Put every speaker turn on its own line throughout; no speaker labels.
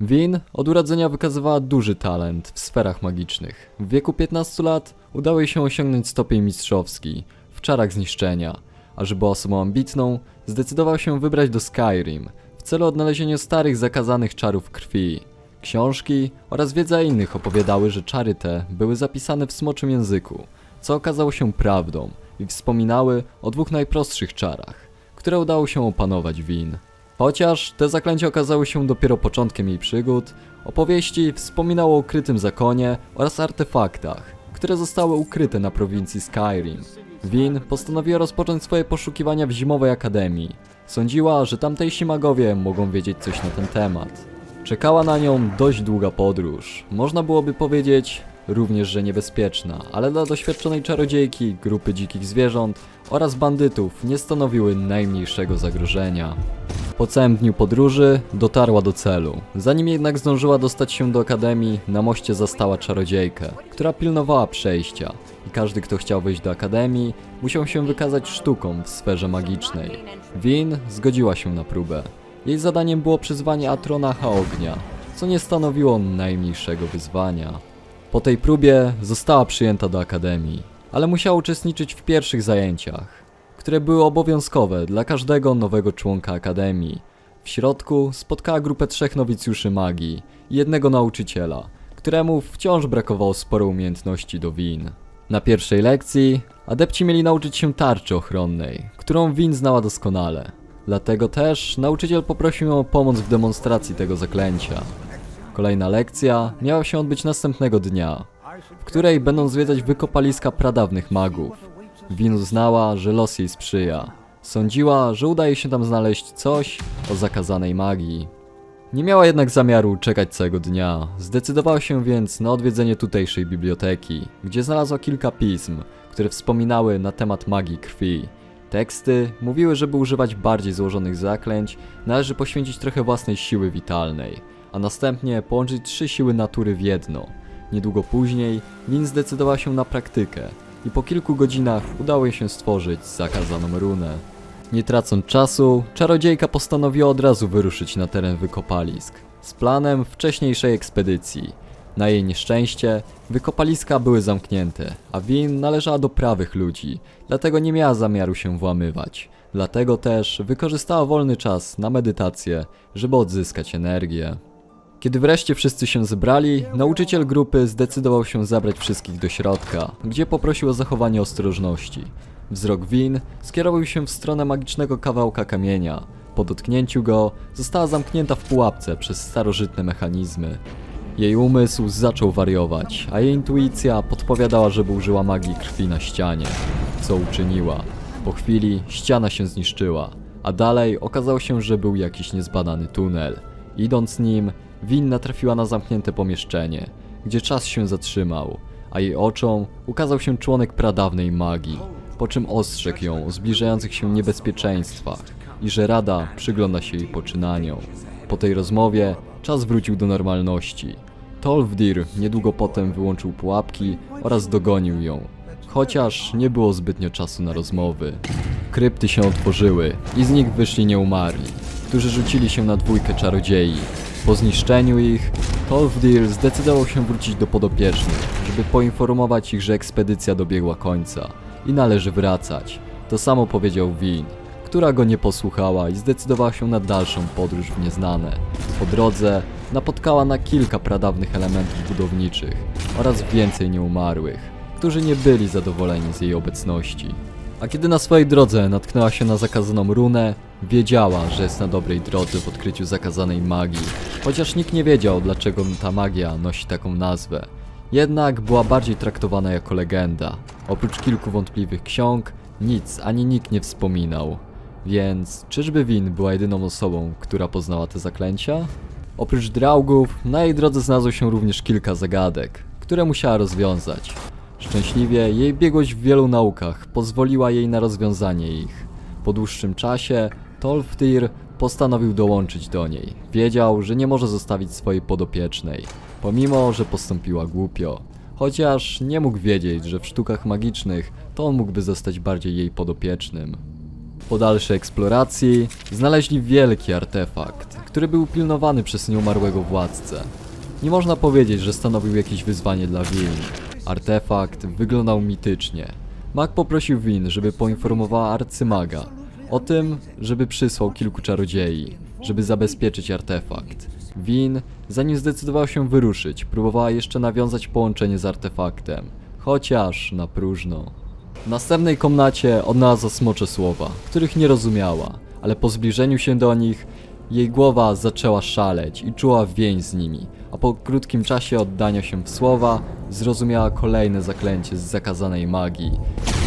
Win od urodzenia wykazywała duży talent w sferach magicznych. W wieku 15 lat udało jej się osiągnąć stopień mistrzowski w czarach zniszczenia, a że była osobą ambitną, zdecydował się wybrać do Skyrim w celu odnalezienia starych zakazanych czarów krwi. Książki oraz wiedza innych opowiadały, że czary te były zapisane w smoczym języku, co okazało się prawdą i wspominały o dwóch najprostszych czarach, które udało się opanować Win. Chociaż te zaklęcia okazały się dopiero początkiem jej przygód, opowieści wspominało o ukrytym zakonie oraz artefaktach, które zostały ukryte na prowincji Skyrim. Win postanowiła rozpocząć swoje poszukiwania w zimowej akademii. Sądziła, że tamtejsi magowie mogą wiedzieć coś na ten temat. Czekała na nią dość długa podróż. Można byłoby powiedzieć również, że niebezpieczna, ale dla doświadczonej czarodziejki, grupy dzikich zwierząt oraz bandytów nie stanowiły najmniejszego zagrożenia. Po całym dniu podróży dotarła do celu. Zanim jednak zdążyła dostać się do akademii, na moście zastała czarodziejkę, która pilnowała przejścia. I każdy, kto chciał wejść do akademii, musiał się wykazać sztuką w sferze magicznej. Win zgodziła się na próbę. Jej zadaniem było przyzwanie Atronacha Ognia, co nie stanowiło najmniejszego wyzwania. Po tej próbie została przyjęta do akademii, ale musiała uczestniczyć w pierwszych zajęciach które były obowiązkowe dla każdego nowego członka Akademii. W środku spotkała grupę trzech nowicjuszy magii i jednego nauczyciela, któremu wciąż brakowało sporo umiejętności do win. Na pierwszej lekcji adepci mieli nauczyć się tarczy ochronnej, którą Win znała doskonale. Dlatego też nauczyciel poprosił ją o pomoc w demonstracji tego zaklęcia. Kolejna lekcja miała się odbyć następnego dnia, w której będą zwiedzać wykopaliska pradawnych magów. Win uznała, że los jej sprzyja. Sądziła, że udaje się tam znaleźć coś o zakazanej magii. Nie miała jednak zamiaru czekać całego dnia. Zdecydowała się więc na odwiedzenie tutejszej biblioteki, gdzie znalazła kilka pism, które wspominały na temat magii krwi. Teksty mówiły, żeby używać bardziej złożonych zaklęć, należy poświęcić trochę własnej siły witalnej, a następnie połączyć trzy siły natury w jedno. Niedługo później Lin zdecydowała się na praktykę i po kilku godzinach udało jej się stworzyć zakazaną runę. Nie tracąc czasu, czarodziejka postanowiła od razu wyruszyć na teren wykopalisk z planem wcześniejszej ekspedycji. Na jej nieszczęście wykopaliska były zamknięte, a Win należała do prawych ludzi, dlatego nie miała zamiaru się włamywać. Dlatego też wykorzystała wolny czas na medytację, żeby odzyskać energię. Kiedy wreszcie wszyscy się zebrali, nauczyciel grupy zdecydował się zabrać wszystkich do środka, gdzie poprosił o zachowanie ostrożności. Wzrok Win skierował się w stronę magicznego kawałka kamienia. Po dotknięciu go została zamknięta w pułapce przez starożytne mechanizmy. Jej umysł zaczął wariować, a jej intuicja podpowiadała, żeby użyła magii krwi na ścianie. Co uczyniła? Po chwili ściana się zniszczyła, a dalej okazało się, że był jakiś niezbadany tunel. Idąc nim, Win natrafiła na zamknięte pomieszczenie, gdzie czas się zatrzymał, a jej oczom ukazał się członek pradawnej magii, po czym ostrzegł ją o zbliżających się niebezpieczeństwach i że Rada przygląda się jej poczynaniom. Po tej rozmowie czas wrócił do normalności. Tolfdir niedługo potem wyłączył pułapki oraz dogonił ją, chociaż nie było zbytnio czasu na rozmowy. Krypty się otworzyły i z nich wyszli nieumarli, którzy rzucili się na dwójkę czarodziei. Po zniszczeniu ich, Tolfdir zdecydował się wrócić do podopiecznych, żeby poinformować ich, że ekspedycja dobiegła końca i należy wracać. To samo powiedział Win, która go nie posłuchała i zdecydowała się na dalszą podróż w nieznane. Po drodze napotkała na kilka pradawnych elementów budowniczych oraz więcej nieumarłych, którzy nie byli zadowoleni z jej obecności. A kiedy na swojej drodze natknęła się na zakazaną runę, wiedziała, że jest na dobrej drodze w odkryciu zakazanej magii, chociaż nikt nie wiedział, dlaczego ta magia nosi taką nazwę. Jednak była bardziej traktowana jako legenda. Oprócz kilku wątpliwych ksiąg, nic ani nikt nie wspominał. Więc czyżby Win była jedyną osobą, która poznała te zaklęcia? Oprócz draugów, na jej drodze znalazło się również kilka zagadek, które musiała rozwiązać. Szczęśliwie jej biegłość w wielu naukach pozwoliła jej na rozwiązanie ich. Po dłuższym czasie Tolftir postanowił dołączyć do niej. Wiedział, że nie może zostawić swojej podopiecznej, pomimo że postąpiła głupio. Chociaż nie mógł wiedzieć, że w sztukach magicznych to on mógłby zostać bardziej jej podopiecznym. Po dalszej eksploracji znaleźli wielki artefakt, który był pilnowany przez nieumarłego władcę. Nie można powiedzieć, że stanowił jakieś wyzwanie dla Win. Artefakt wyglądał mitycznie. Mag poprosił Win, żeby poinformowała arcymaga o tym, żeby przysłał kilku czarodziei, żeby zabezpieczyć artefakt. Win, zanim zdecydowała się wyruszyć, próbowała jeszcze nawiązać połączenie z artefaktem, chociaż na próżno. W następnej komnacie odnalazła smocze słowa, których nie rozumiała, ale po zbliżeniu się do nich jej głowa zaczęła szaleć i czuła więź z nimi, a po krótkim czasie oddania się w słowa zrozumiała kolejne zaklęcie z zakazanej magii,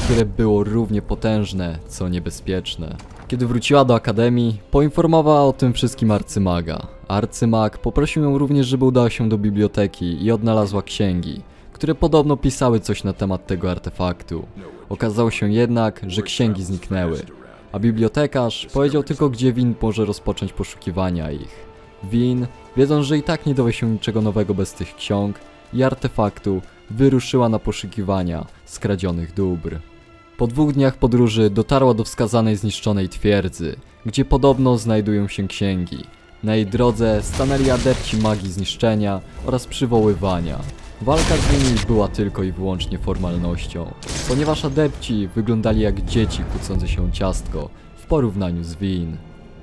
które było równie potężne, co niebezpieczne. Kiedy wróciła do akademii, poinformowała o tym wszystkim arcymaga. Arcymag poprosił ją również, żeby udała się do biblioteki i odnalazła księgi, które podobno pisały coś na temat tego artefaktu. Okazało się jednak, że księgi zniknęły, a bibliotekarz powiedział tylko, gdzie Win może rozpocząć poszukiwania ich. Win, wiedząc, że i tak nie dowie się niczego nowego bez tych ksiąg i artefaktu, wyruszyła na poszukiwania skradzionych dóbr. Po dwóch dniach podróży dotarła do wskazanej zniszczonej twierdzy, gdzie podobno znajdują się księgi. Na jej drodze stanęli adepci magii zniszczenia oraz przywoływania. Walka z nimi była tylko i wyłącznie formalnością, ponieważ adepci wyglądali jak dzieci kłócące się ciastko w porównaniu z Win.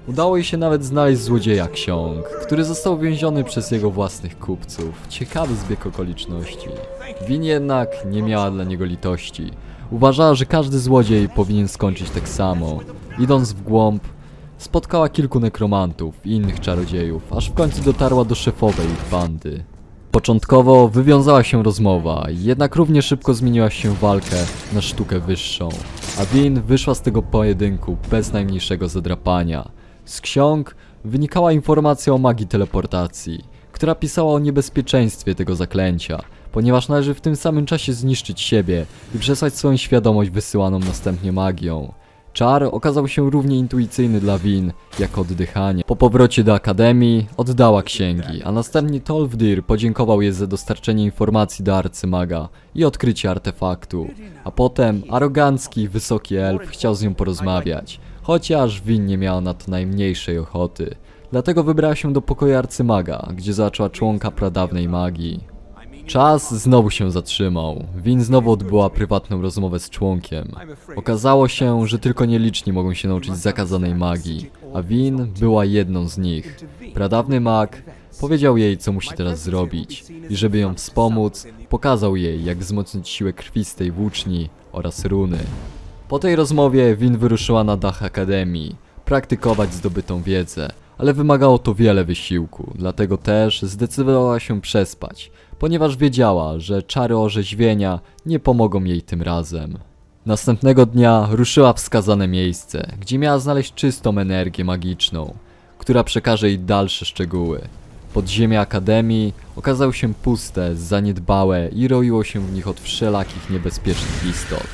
Udało jej się nawet znaleźć złodzieja ksiąg, który został więziony przez jego własnych kupców. Ciekawy zbieg okoliczności. Win jednak nie miała dla niego litości. Uważała, że każdy złodziej powinien skończyć tak samo. Idąc w głąb, spotkała kilku nekromantów i innych czarodziejów, aż w końcu dotarła do szefowej ich bandy. Początkowo wywiązała się rozmowa, jednak równie szybko zmieniła się walkę na sztukę wyższą, a Win wyszła z tego pojedynku bez najmniejszego zadrapania. Z ksiąg wynikała informacja o magii teleportacji, która pisała o niebezpieczeństwie tego zaklęcia, ponieważ należy w tym samym czasie zniszczyć siebie i przesłać swoją świadomość wysyłaną następnie magią. Czar okazał się równie intuicyjny dla Win, jak oddychanie. Po powrocie do akademii oddała księgi, a następnie Tolfdir podziękował jej za dostarczenie informacji do arcymaga i odkrycie artefaktu. A potem arogancki, wysoki elf chciał z nią porozmawiać, chociaż Win nie miała na to najmniejszej ochoty. Dlatego wybrała się do pokoju arcymaga, gdzie zaczęła członka pradawnej magii. Czas znowu się zatrzymał. Win znowu odbyła prywatną rozmowę z członkiem. Okazało się, że tylko nieliczni mogą się nauczyć zakazanej magii, a Win była jedną z nich. Pradawny mag powiedział jej, co musi teraz zrobić i żeby ją wspomóc, pokazał jej, jak wzmocnić siłę krwistej włóczni oraz runy. Po tej rozmowie Win wyruszyła na dach akademii, praktykować zdobytą wiedzę, ale wymagało to wiele wysiłku, dlatego też zdecydowała się przespać, ponieważ wiedziała, że czary orzeźwienia nie pomogą jej tym razem. Następnego dnia ruszyła w wskazane miejsce, gdzie miała znaleźć czystą energię magiczną, która przekaże jej dalsze szczegóły. Podziemie Akademii okazały się puste, zaniedbałe i roiło się w nich od wszelakich niebezpiecznych istot.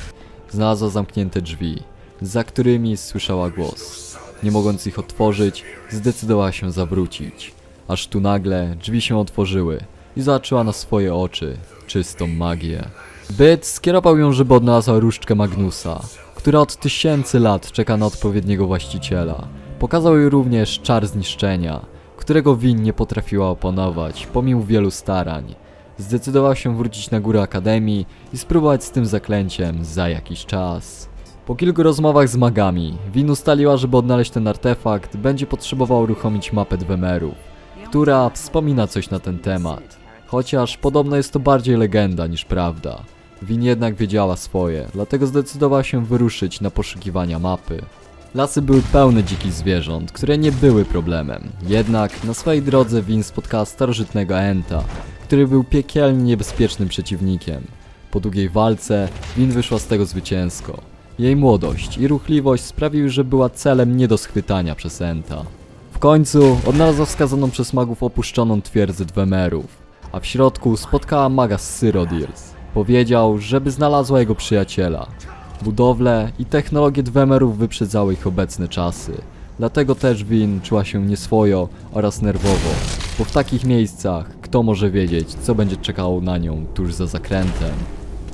Znalazła zamknięte drzwi, za którymi słyszała głos. Nie mogąc ich otworzyć, zdecydowała się zawrócić. Aż tu nagle drzwi się otworzyły i zobaczyła na swoje oczy czystą magię. Byt skierował ją, żeby odnalazła różdżkę Magnusa, która od tysięcy lat czeka na odpowiedniego właściciela. Pokazał jej również czar zniszczenia, którego Win nie potrafiła opanować, pomimo wielu starań. Zdecydowała się wrócić na górę Akademii i spróbować z tym zaklęciem za jakiś czas. Po kilku rozmowach z magami, Win ustaliła, żeby odnaleźć ten artefakt, będzie potrzebowała uruchomić mapę Dwemerów, która wspomina coś na ten temat. Chociaż podobno jest to bardziej legenda niż prawda. Win jednak wiedziała swoje, dlatego zdecydowała się wyruszyć na poszukiwania mapy. Lasy były pełne dzikich zwierząt, które nie były problemem. Jednak na swojej drodze Win spotkała starożytnego Enta, który był piekielnie niebezpiecznym przeciwnikiem. Po długiej walce Win wyszła z tego zwycięsko. Jej młodość i ruchliwość sprawiły, że była celem nie do schwytania przez Enta. W końcu odnalazła wskazaną przez magów opuszczoną twierdzę Dwemerów, a w środku spotkała maga z Syrodir. Powiedział, żeby znalazła jego przyjaciela. Budowle i technologie Dwemerów wyprzedzały ich obecne czasy. Dlatego też Win czuła się nieswojo oraz nerwowo, bo w takich miejscach kto może wiedzieć, co będzie czekało na nią tuż za zakrętem.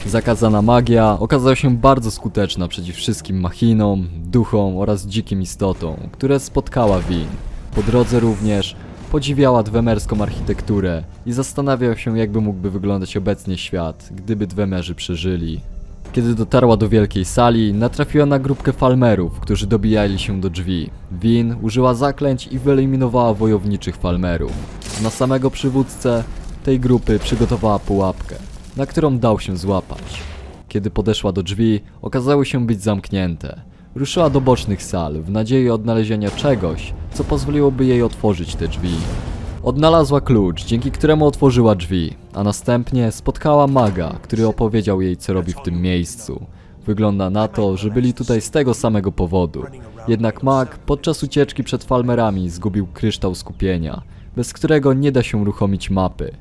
Zakazana magia okazała się bardzo skuteczna przeciw wszystkim machinom, duchom oraz dzikim istotom, które spotkała Win. Po drodze również podziwiała dwemerską architekturę i zastanawiał się jakby mógłby wyglądać obecnie świat, gdyby dwemerzy przeżyli. Kiedy dotarła do wielkiej sali, natrafiła na grupkę falmerów, którzy dobijali się do drzwi. Win użyła zaklęć i wyeliminowała wojowniczych falmerów. Na samego przywódcę tej grupy przygotowała pułapkę, na którą dał się złapać. Kiedy podeszła do drzwi, okazały się być zamknięte. Ruszyła do bocznych sal w nadziei odnalezienia czegoś, co pozwoliłoby jej otworzyć te drzwi. Odnalazła klucz, dzięki któremu otworzyła drzwi, a następnie spotkała maga, który opowiedział jej, co robi w tym miejscu. Wygląda na to, że byli tutaj z tego samego powodu. Jednak mag podczas ucieczki przed falmerami zgubił kryształ skupienia, bez którego nie da się uruchomić mapy.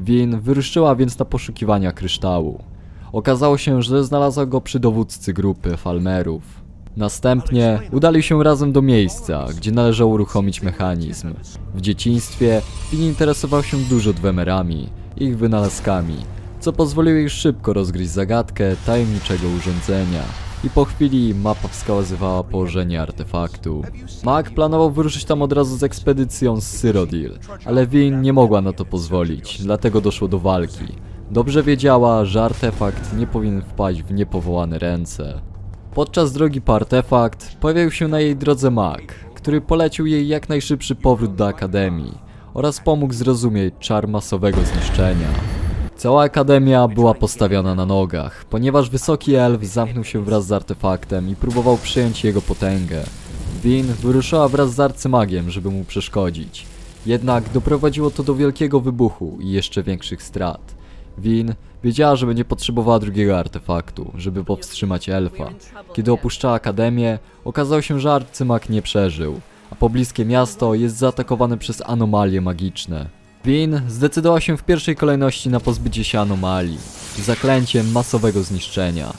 Win wyruszyła więc na poszukiwania kryształu. Okazało się, że znalazła go przy dowódcy grupy falmerów. Następnie udali się razem do miejsca, gdzie należało uruchomić mechanizm. W dzieciństwie Finn interesował się dużo dwemerami ich wynalazkami, co pozwoliło jej szybko rozgryźć zagadkę tajemniczego urządzenia. I po chwili mapa wskazywała położenie artefaktu. Mag planował wyruszyć tam od razu z ekspedycją z Cyrodiil, ale Win nie mogła na to pozwolić, dlatego doszło do walki. Dobrze wiedziała, że artefakt nie powinien wpaść w niepowołane ręce. Podczas drogi po artefakt pojawił się na jej drodze mag, który polecił jej jak najszybszy powrót do akademii oraz pomógł zrozumieć czar masowego zniszczenia. Cała akademia była postawiona na nogach, ponieważ wysoki elf zamknął się wraz z artefaktem i próbował przyjąć jego potęgę. Win wyruszyła wraz z arcymagiem, żeby mu przeszkodzić. Jednak doprowadziło to do wielkiego wybuchu i jeszcze większych strat. Win wiedziała, że będzie potrzebowała drugiego artefaktu, żeby powstrzymać elfa. Kiedy opuszczała akademię, okazało się, że arcymag nie przeżył, a pobliskie miasto jest zaatakowane przez anomalie magiczne. Win zdecydowała się w pierwszej kolejności na pozbycie się anomalii, zaklęciem masowego zniszczenia.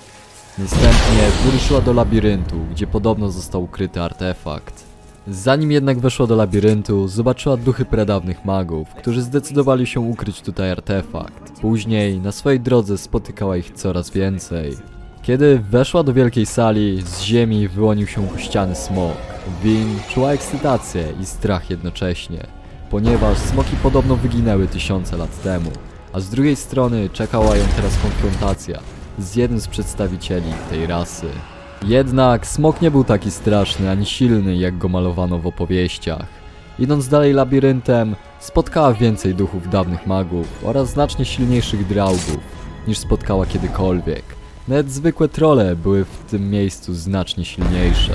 Następnie wyruszyła do labiryntu, gdzie podobno został ukryty artefakt. Zanim jednak weszła do labiryntu, zobaczyła duchy pradawnych magów, którzy zdecydowali się ukryć tutaj artefakt. Później, na swojej drodze spotykała ich coraz więcej. Kiedy weszła do wielkiej sali, z ziemi wyłonił się kościany smok. Win czuła ekscytację i strach jednocześnie, ponieważ smoki podobno wyginęły tysiące lat temu, a z drugiej strony czekała ją teraz konfrontacja z jednym z przedstawicieli tej rasy. Jednak smok nie był taki straszny ani silny, jak go malowano w opowieściach. Idąc dalej labiryntem, spotkała więcej duchów dawnych magów oraz znacznie silniejszych draugów, niż spotkała kiedykolwiek. Nawet zwykłe trole były w tym miejscu znacznie silniejsze.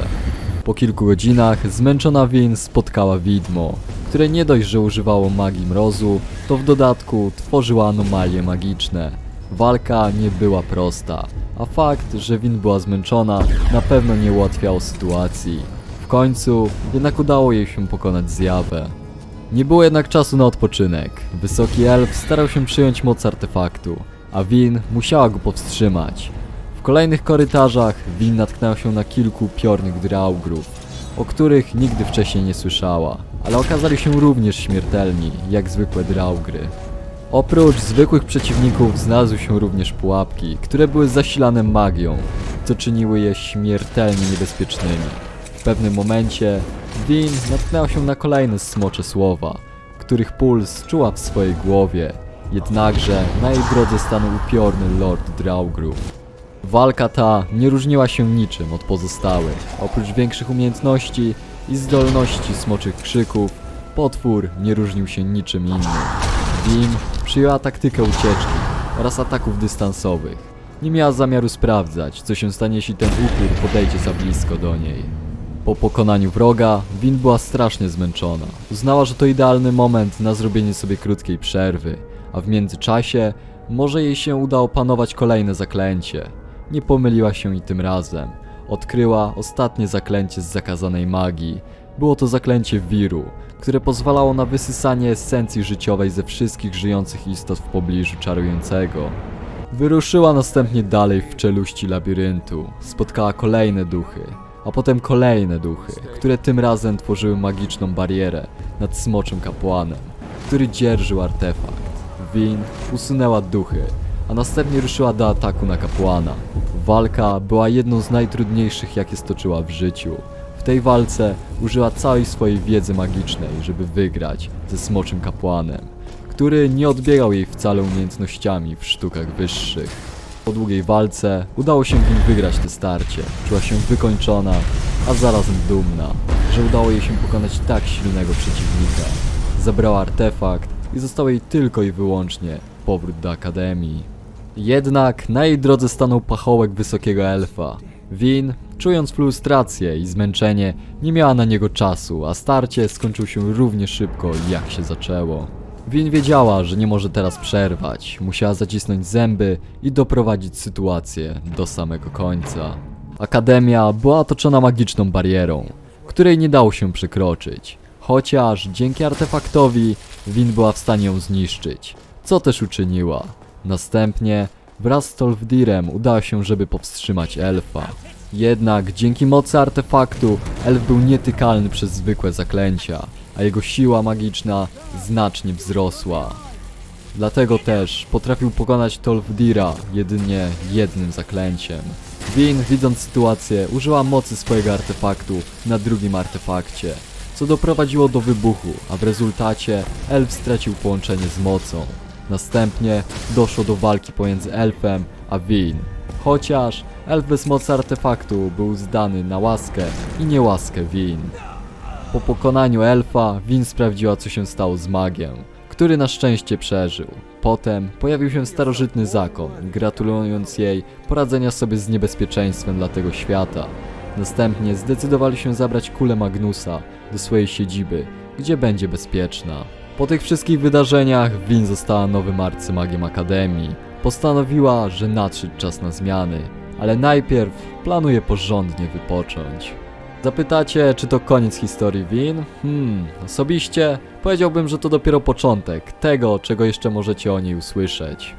Po kilku godzinach zmęczona Win spotkała widmo, które nie dość, że używało magii mrozu, to w dodatku tworzyło anomalie magiczne. Walka nie była prosta, a fakt, że Win była zmęczona, na pewno nie ułatwiało sytuacji. W końcu jednak udało jej się pokonać zjawę. Nie było jednak czasu na odpoczynek. Wysoki elf starał się przyjąć moc artefaktu, a Win musiała go powstrzymać. W kolejnych korytarzach Win natknęła się na kilku piornych draugrów, o których nigdy wcześniej nie słyszała, ale okazali się również śmiertelni, jak zwykłe draugry. Oprócz zwykłych przeciwników znalazły się również pułapki, które były zasilane magią, co czyniły je śmiertelnie niebezpiecznymi. W pewnym momencie Win natknęła się na kolejne smocze słowa, których puls czuła w swojej głowie, jednakże na jej drodze stanął upiorny Lord Draugrów. Walka ta nie różniła się niczym od pozostałych. Oprócz większych umiejętności i zdolności smoczych krzyków, potwór nie różnił się niczym innym. Wim przyjęła taktykę ucieczki oraz ataków dystansowych. Nie miała zamiaru sprawdzać, co się stanie, jeśli ten upór podejdzie za blisko do niej. Po pokonaniu wroga, Win była strasznie zmęczona. Uznała, że to idealny moment na zrobienie sobie krótkiej przerwy, a w międzyczasie może jej się uda opanować kolejne zaklęcie. Nie pomyliła się i tym razem. Odkryła ostatnie zaklęcie z zakazanej magii. Było to zaklęcie wiru, które pozwalało na wysysanie esencji życiowej ze wszystkich żyjących istot w pobliżu czarującego. Wyruszyła następnie dalej w czeluści labiryntu. Spotkała kolejne duchy, a potem kolejne duchy, które tym razem tworzyły magiczną barierę nad smoczym kapłanem, który dzierżył artefakt. Win usunęła duchy, a następnie ruszyła do ataku na kapłana. Walka była jedną z najtrudniejszych, jakie stoczyła w życiu. W tej walce użyła całej swojej wiedzy magicznej, żeby wygrać ze smoczym kapłanem, który nie odbiegał jej wcale umiejętnościami w sztukach wyższych. Po długiej walce udało się w nim wygrać te starcie. Czuła się wykończona, a zarazem dumna, że udało jej się pokonać tak silnego przeciwnika. Zabrała artefakt i został jej tylko i wyłącznie powrót do akademii. Jednak na jej drodze stanął pachołek wysokiego elfa. Win, czując frustrację i zmęczenie, nie miała na niego czasu, a starcie skończyło się równie szybko, jak się zaczęło. Win wiedziała, że nie może teraz przerwać, musiała zacisnąć zęby i doprowadzić sytuację do samego końca. Akademia była otoczona magiczną barierą, której nie dało się przekroczyć, chociaż dzięki artefaktowi Win była w stanie ją zniszczyć, co też uczyniła. Następnie wraz z Tolfdirem udała się, żeby powstrzymać elfa. Jednak dzięki mocy artefaktu elf był nietykalny przez zwykłe zaklęcia, a jego siła magiczna znacznie wzrosła. Dlatego też potrafił pokonać Tolfdira jedynie jednym zaklęciem. Win, widząc sytuację, użyła mocy swojego artefaktu na drugim artefakcie, co doprowadziło do wybuchu, a w rezultacie elf stracił połączenie z mocą. Następnie doszło do walki pomiędzy elfem a Win. Chociaż elf bez mocy artefaktu był zdany na łaskę i niełaskę Win. Po pokonaniu elfa, Win sprawdziła co się stało z magiem, który na szczęście przeżył. Potem pojawił się starożytny zakon, gratulując jej poradzenia sobie z niebezpieczeństwem dla tego świata. Następnie zdecydowali się zabrać kulę Magnusa do swojej siedziby, gdzie będzie bezpieczna. Po tych wszystkich wydarzeniach Win została nowym arcymagiem Akademii. Postanowiła, że nadszedł czas na zmiany, ale najpierw planuje porządnie wypocząć. Zapytacie, czy to koniec historii Win? Hmm, osobiście powiedziałbym, że to dopiero początek tego, czego jeszcze możecie o niej usłyszeć.